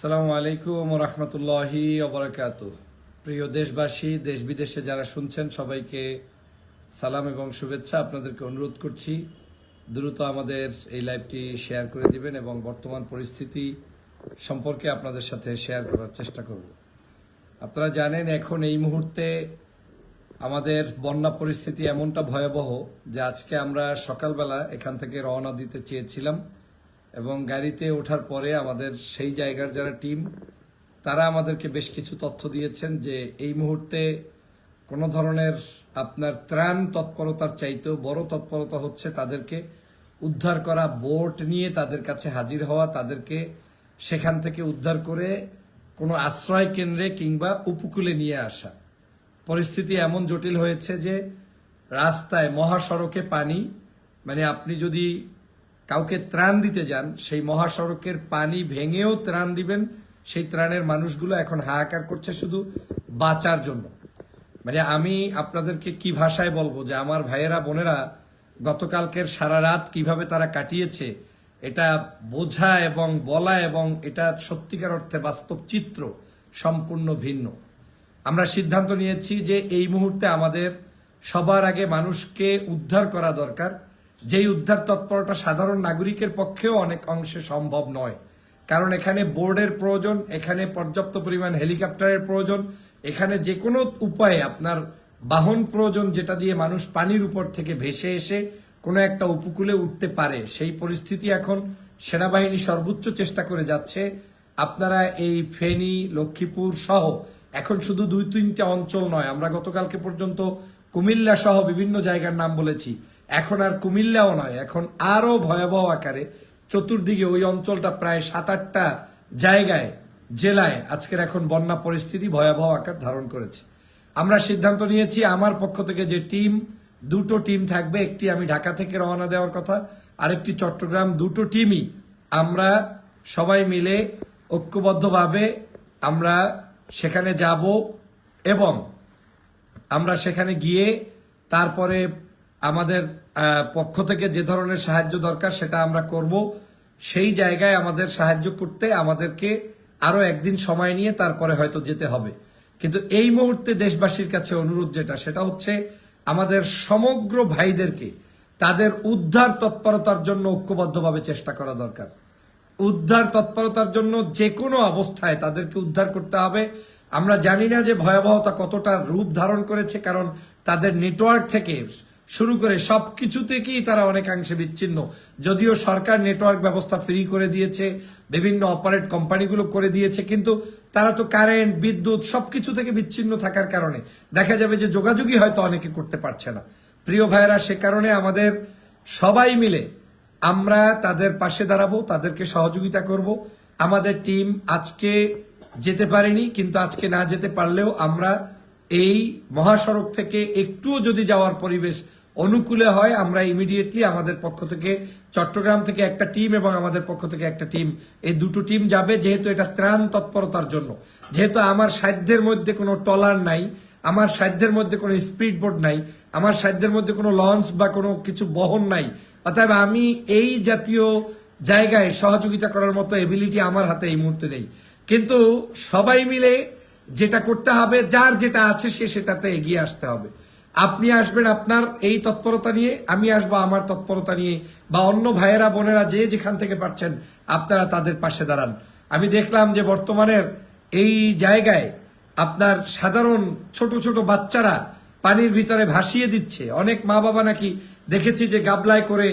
আসসালামু আলাইকুম রহমতুল্লাহি অবরাকাত প্রিয় দেশবাসী দেশ বিদেশে যারা শুনছেন, সবাইকে সালাম এবং শুভেচ্ছা। আপনাদেরকে অনুরোধ করছি, দ্রুত আমাদের এই লাইভটি শেয়ার করে দিবেন এবং বর্তমান পরিস্থিতি সম্পর্কে আপনাদের সাথে শেয়ার করার চেষ্টা করব। আপনারা জানেন, এখন এই মুহূর্তে আমাদের বন্যা পরিস্থিতি এমনটা ভয়াবহ যে আজকে আমরা সকালবেলা এখান থেকে রওনা দিতে চেয়েছিলাম। এবং গাড়িতে ওঠার পরে আমাদের সেই জায়গার যারা টিম, তারা আমাদেরকে বেশ কিছু তথ্য দিয়েছেন যে এই মুহূর্তে কোনো ধরনের আপনার ত্রাণ তৎপরতার চাইতেও বড় তৎপরতা হচ্ছে তাদেরকে উদ্ধার করা বোট নিয়ে তাদের কাছে হাজির হওয়া, তাদেরকে সেখান থেকে উদ্ধার করে কোনো আশ্রয় কেন্দ্রে কিংবা উপকূলে নিয়ে আসা। পরিস্থিতি এমন জটিল হয়েছে যে রাস্তায় মহাসড়কে পানি মানে আপনি যদি কাউকে ত্রাণ দিতে যান, সেই মহাসড়কের পানি ভেঙেও ত্রাণ দিবেন, সেই ত্রাণের মানুষগুলো এখন হাহাকার করছে শুধু বাঁচার জন্য। মানে আমি আপনাদেরকে কি ভাষায় বলব যে আমার ভাইয়েরা, বোনেরা, গতকালকের সারা রাত কীভাবে তারা কাটিয়েছে, এটা বোঝা এবং বলা এবং এটা সত্যিকার অর্থে বাস্তব চিত্র সম্পূর্ণ ভিন্ন। আমরা সিদ্ধান্ত নিয়েছি যে এই মুহূর্তে আমাদের সবার আগে মানুষকে উদ্ধার করা দরকার। যেই উদ্ধার তৎপরতা সাধারণ নাগরিকের পক্ষেও অনেক অংশে সম্ভব নয়। কারণ এখানে বোর্ডের প্রয়োজন, এখানে পর্যাপ্ত পরিমাণ হেলিকপ্টারের প্রয়োজন, এখানে যে কোনো উপায়ে আপনার বাহন প্রয়োজন যেটা দিয়ে মানুষ পানির উপর থেকে ভেসে এসে কোনো একটা উপকূলে উঠতে পারে, সেই পরিস্থিতি এখন সেনাবাহিনী সর্বোচ্চ চেষ্টা করে যাচ্ছে। আপনারা এই ফেনী, লক্ষ্মীপুর সহ এখন শুধু দুই তিনটা অঞ্চল নয়, আমরা গতকালকে পর্যন্ত কুমিল্লা সহ বিভিন্ন জায়গার নাম বলেছি। এখন আর কুমিল্লাও নয়, এখন আরও ভয়াবহ আকারে চতুর্দিকে ওই অঞ্চলটা প্রায় সাত আটটা জায়গায়, জেলায় আজকের এখন বন্যা পরিস্থিতি ভয়াবহ আকার ধারণ করেছে। আমরা সিদ্ধান্ত নিয়েছি, আমার পক্ষ থেকে যে টিম, দুটো টিম থাকবে, একটি আমি ঢাকা থেকে রওনা দেওয়ার কথা, আরেকটি চট্টগ্রাম, দুটো টিমই আমরা সবাই মিলে ঐক্যবদ্ধভাবে আমরা সেখানে যাব এবং আমরা সেখানে গিয়ে তারপরে আমাদের পক্ষ থেকে যে ধরনের সাহায্য দরকার সেটা আমরা করব। সেই জায়গায় আমাদের সাহায্য করতে আমাদেরকে আরও একদিন সময় নিয়ে তারপরে হয়তো যেতে হবে। কিন্তু এই মুহূর্তে দেশবাসীর কাছে অনুরোধ যেটা, সেটা হচ্ছে আমাদের সমগ্র ভাইদেরকে তাদের উদ্ধার তৎপরতার জন্য ঐক্যবদ্ধভাবে চেষ্টা করা দরকার। উদ্ধার তৎপরতার জন্য যে কোনো অবস্থায় তাদেরকে উদ্ধার করতে হবে। আমরা জানি না যে ভয়াবহতা কতটা রূপ ধারণ করেছে, কারণ তাদের নেটওয়ার্ক থেকে শুরু করে সব কিছু থেকেই তারা অনেকাংশে বিচ্ছিন্ন। যদিও সরকার নেটওয়ার্ক ব্যবস্থা ফ্রি করে দিয়েছে, বিভিন্ন অপারেট কোম্পানিগুলো করে দিয়েছে, কিন্তু তারা তো কারেন্ট, বিদ্যুৎ সবকিছু থেকে বিচ্ছিন্ন থাকার কারণে। দেখা যাবে যে যোগাযোগই হয়তো অনেকে করতে পারছে না। প্রিয় ভাইয়েরা, সে কারণে আমাদের সবাই মিলে আমরা তাদের পাশে দাঁড়াবো, তাদেরকে সহযোগিতা করব। আমাদের টিম আজকে যেতে পারেনি, কিন্তু আজকে না যেতে পারলেও আমরা এই মহাসড়ক থেকে একটুও যদি যাওয়ার পরিবেশ অনুকূলে হয়, আমরা ইমিডিয়েটলি আমাদের পক্ষ থেকে চট্টগ্রাম থেকে একটা টিম এবং আমাদের পক্ষ থেকে একটা টিম এই দুটো টিম যাবে যেহেতু এটা ত্রাণ তৎপরতার জন্য। যেহেতু আমার সাধ্যের মধ্যে কোনো টলার নাই, আমার সাধ্যের মধ্যে কোনো স্পিড বোট নাই, আমার সাধ্যের মধ্যে কোনো লঞ্চ বা কোনো কিছু বহন নাই, অতএব আমি এই জাতীয় জায়গায় সহযোগিতা করার মতো এবিলিটি আমার হাতে এই মুহূর্তে নেই। কিন্তু সবাই মিলে যেটা করতে হবে, যার যেটা আছে সে সেটাতে এগিয়ে আসতে হবে। আপনি আসবেন আপনার এই তৎপরতা নিয়ে, আমি আসব আমার তৎপরতা নিয়ে, বা অন্য ভাইয়েরা, বোনেরা যে যেখান থেকে পারছেন, আপনারা তাদের পাশে দাঁড়ান। আমি দেখলাম যে বর্তমানের এই জায়গায় আপনার সাধারণ ছোট ছোট বাচ্চারা পানির ভিতরে ভাসিয়ে দিচ্ছে। অনেক মা বাবা নাকি দেখেছি যে গাবলায় করে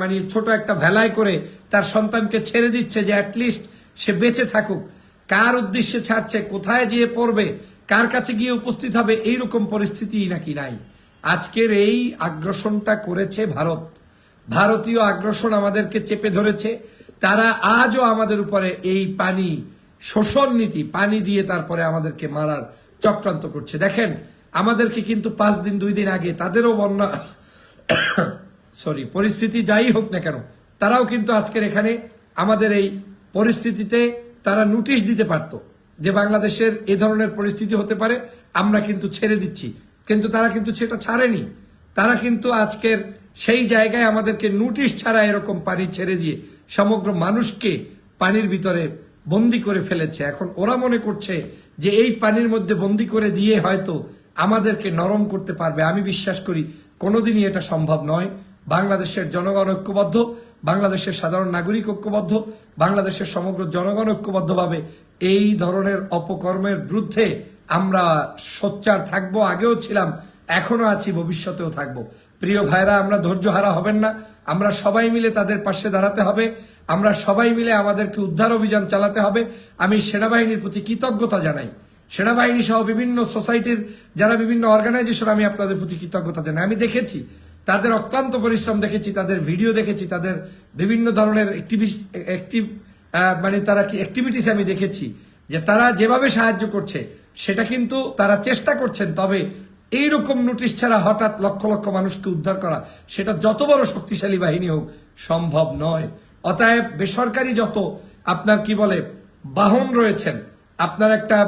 মানে ছোট একটা ভেলায় করে তার সন্তানকে ছেড়ে দিচ্ছে যে অ্যাটলিস্ট সে বেঁচে থাকুক। কার উদ্দেশ্যে ছাড়ছে, কোথায় যেয়ে পড়বে কার কাছে গিয়ে উপস্থিত হবে এইরকম পরিস্থিতি নাকি নাই? আজকের এই আগ্রাসনটা করেছে ভারত। ভারতীয় আগ্রাসন আমাদেরকে চেপে ধরেছে। তারা আজও আমাদের উপরে এই পানি শোষণ নীতি, পানি দিয়ে তারপরে আমাদেরকে মারার চক্রান্ত করছে। দেখেন, আমাদেরকে কিন্তু পাঁচ দিন, দুই দিন আগে তাদেরও বন্যা সরি, পরিস্থিতি যাই হোক না কেন, তারাও কিন্তু আজকের এখানে আমাদের এই পরিস্থিতিতে তারা নোটিশ দিতে পারত। যে বাংলাদেশের এ ধরনের পরিস্থিতি হতে পারে, আমরা কিন্তু ছেড়ে দিচ্ছি। কিন্তু তারা কিন্তু সেটা ছাড়েনি। তারা কিন্তু আজকের সেই জায়গায় আমাদেরকে নোটিশ ছাড়া এরকম পানি ছেড়ে দিয়ে সমগ্র মানুষকে পানির ভিতরে বন্দি করে ফেলেছে। এখন ওরা মনে করছে যে এই পানির মধ্যে বন্দি করে দিয়ে হয়তো আমাদেরকে নরম করতে পারবে। আমি বিশ্বাস করি কোনোদিনই এটা সম্ভব নয়। বাংলাদেশের জনগণ ঐক্যবদ্ধ। বাংলাদেশের সাধারণ নাগরিক ঐক্যবদ্ধ, বাংলাদেশের সমগ্র জনগণ ঐক্যবদ্ধভাবে এই ধরনের অপকর্মের বিরুদ্ধে আমরা সোচ্চার থাকব, আগেও ছিলাম, এখনও আছি, ভবিষ্যতেও থাকব। প্রিয় ভাইরা, আমরা ধৈর্য হারা হবেন না। আমরা সবাই মিলে তাদের পাশে দাঁড়াতে হবে। আমরা সবাই মিলে আমাদেরকে উদ্ধার অভিযান চালাতে হবে। আমি সেনাবাহিনীর প্রতি কৃতজ্ঞতা জানাই। সেনাবাহিনী সহ বিভিন্ন সোসাইটির যারা বিভিন্ন অর্গানাইজেশন, আমি আপনাদের প্রতি কৃতজ্ঞতা জানাই। আমি দেখেছি তাদের অক্লান্ত পরিশ্রম দেখেছি, তাদের ভিডিও দেখেছি, তাদের বিভিন্ন ধরনের অ্যাক্টিভ মানে তারা কি অ্যাক্টিভিটিস আমি দেখেছি, যে তারা যেভাবে সাহায্য করছে, সেটা কিন্তু তারা চেষ্টা করছেন, তবে এই রকম নোটিশ ছাড়া হঠাৎ লক্ষ লক্ষ মানুষকে উদ্ধার করা, সেটা যত বড় শক্তিশালী বাহিনী হোক সম্ভব নয়। অতএব বেসরকারি যত আপনার কি বলে, বাহন রয়েছেন, আপনার একটা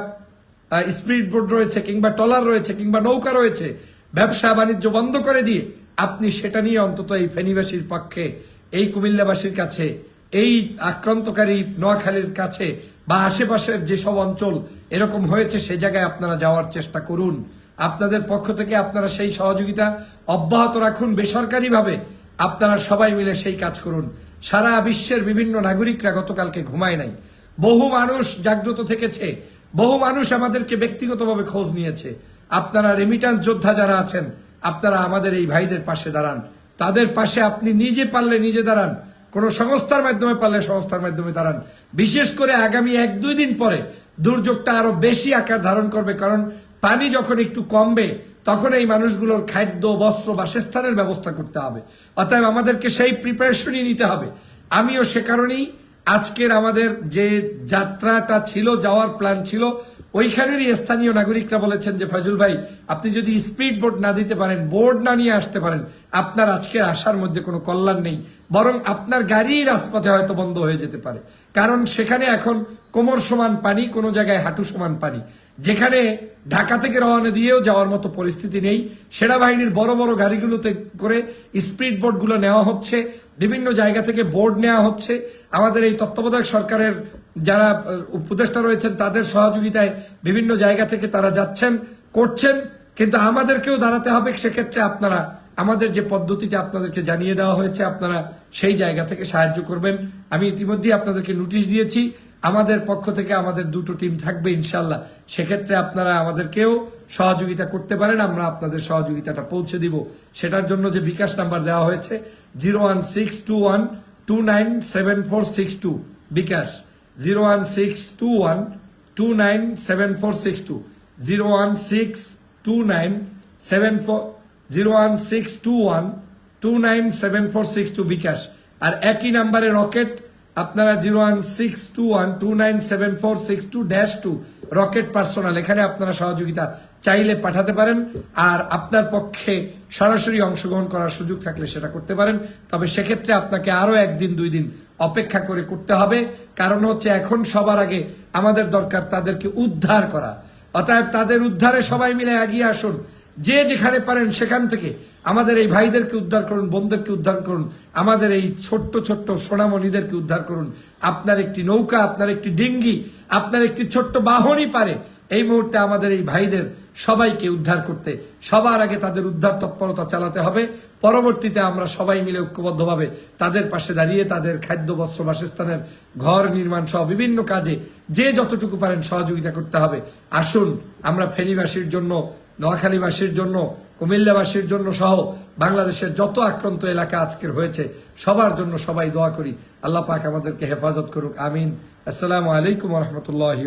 স্পিড বোট রয়েছে কিংবা টলার রয়েছে কিংবা নৌকা রয়েছে, ব্যবসা বাণিজ্য বন্ধ করে দিয়ে আপনি সেটা নিয়ে অন্তত এই ফেনীবাসীর পক্ষে, এই কুমিল্লাবাসীর কাছে, এই আক্রান্তকারী নোয়াখালীর কাছে বা আশেপাশের যেসব অঞ্চল এরকম হয়েছে সে জায়গায় আপনারা যাওয়ার চেষ্টা করুন। আপনাদের পক্ষ থেকে আপনারা সেই সহযোগিতা অব্যাহত রাখুন। বেসরকারিভাবে আপনারা সবাই মিলে সেই কাজ করুন। সারা বিশ্বের বিভিন্ন নাগরিকরা গতকালকে ঘুমায় নাই। বহু মানুষ জাগ্রত থেকেছে। বহু মানুষ আমাদেরকে ব্যক্তিগতভাবে খোঁজ নিয়েছে। আপনারা রেমিটান্স যোদ্ধা যারা আছেন আপনারা আমাদের এই ভাইদের পাশে দাঁড়ান। তাদের পাশে আপনি নিজে পারলে নিজে দাঁড়ান। কোন সংস্থার মাধ্যমে পারলে সংস্থার মাধ্যমে দাঁড়ান। বিশেষ করে আগামী এক দুই দিন পরে দুর্যোগটা আরও বেশি আকার ধারণ করবে, কারণ পানি যখন একটু কমবে, তখন এই মানুষগুলোর খাদ্য, বস্ত্র, বাসস্থানের ব্যবস্থা করতে হবে। অতএব আমাদেরকে সেই প্রিপারেশনই নিতে হবে। আমিও সে কারণেই আজকের আমাদের যে যাত্রাটা ছিল, যাওয়ার প্ল্যান ছিল ওইখানেরই স্থানীয় নাগরিকরা বলেছেন যে ফজল ভাই, আপনি যদি স্পিড বোর্ড না দিতে পারেন বোর্ড না নিয়ে আসতে পারেন, আপনার আজকের আসার মধ্যে কোনো কল্যাণ নেই। বরং আপনার গাড়ি রাজপথে হয়তো বন্ধ হয়ে যেতে পারে। কারণ সেখানে এখন কোমর সমান পানি, কোনো জায়গায় হাঁটু সমান পানি। যেখানে ঢাকা থেকে রওনা দিয়েও যাওয়ার মতো পরিস্থিতি নেই। সেনাবাহিনীর বড় বড় গাড়িগুলোতে করে স্পিড বোর্ডগুলো নেওয়া হচ্ছে। বিভিন্ন জায়গা থেকে বোর্ড নেওয়া হচ্ছে। আমাদের এই তত্ত্বাবধায়ক সরকারের যারা উপদেষ্টা রয়েছেন, তাদের সহযোগিতায় বিভিন্ন জায়গা থেকে তারা যাচ্ছেন, করছেন, কিন্তু আমাদেরকেও দাঁড়াতে হবে। সেক্ষেত্রে আপনারা, আমাদের যে পদ্ধতিটা আপনাদেরকে জানিয়ে দেওয়া হয়েছে, আপনারা সেই জায়গা থেকে সাহায্য করবেন। আমি ইতিমধ্যেই আপনাদেরকে নোটিশ দিয়েছি, আমাদের পক্ষ থেকে আমাদের দুটো টিম থাকবে ইনশাল্লাহ সেক্ষেত্রে আপনারা আমাদেরকেও সহযোগিতা করতে পারেন, আমরা আপনাদের সহযোগিতাটা পৌঁছে দিব। সেটার জন্য যে বিকাশ নাম্বার দেওয়া হয়েছে, zero one six two one two nine seven four six two. BKash. Zero one six two one two nine seven four six two zero one six two nine seven four zero one six two one two nine seven four six two bKash আর একই নাম্বারে Rocket আপনারা zero one six two one two nine seven four six two dash two Rocket personal, এখানে আপনারা সহযোগিতা চাইলে পাঠাতে পারেন, আর আপনার পক্ষে সরাসরি অংশগ্রহণ করার সুযোগ থাকলে সেটা করতে পারেন। তবে সেক্ষেত্রে আপনাকে আরও একদিন, দুই দিন অপেক্ষা করে করতে হবে। কারণ হচ্ছে এখন সবার আগে আমাদের দরকার তাদেরকে উদ্ধার করা। অতএব তাদের উদ্ধারে সবাই মিলে এগিয়ে আসুন। যে যেখানে পারেন সেখান থেকে আমাদের এই ভাইদেরকে উদ্ধার করুন, বোনদেরকে উদ্ধার করুন, আমাদের এই ছোট্ট ছোট্ট সোনামণিদেরকে উদ্ধার করুন। আপনার একটি নৌকা, আপনার একটি ডিঙ্গি, আপনার একটি ছোট্ট বাহনই পারে। এই মুহূর্তে আমাদের এই ভাইদের সবাইকে উদ্ধার করতে, সবার আগে তাদের উদ্ধার তৎপরতা চালাতে হবে। পরবর্তীতে আমরা সবাই মিলে ঐক্যবদ্ধভাবে তাদের পাশে দাঁড়িয়ে তাদের খাদ্য, বস্ত্র, বাসস্থানের ঘর নির্মাণ সহ বিভিন্ন কাজে যে যতটুকু পারেন সহযোগিতা করতে হবে। আসুন, আমরা ফেনীবাসীর জন্য নোয়াখালীবাসীর জন্য, কুমিল্লাবাসীর জন্য সহ বাংলাদেশের যত আক্রান্ত এলাকা আজকের হয়েছে, সবার জন্য সবাই দোয়া করি। আল্লাহ পাক আমাদেরকে হেফাজত করুক। আমিন। আসসালামু আলাইকুম রহমতুল্লাহ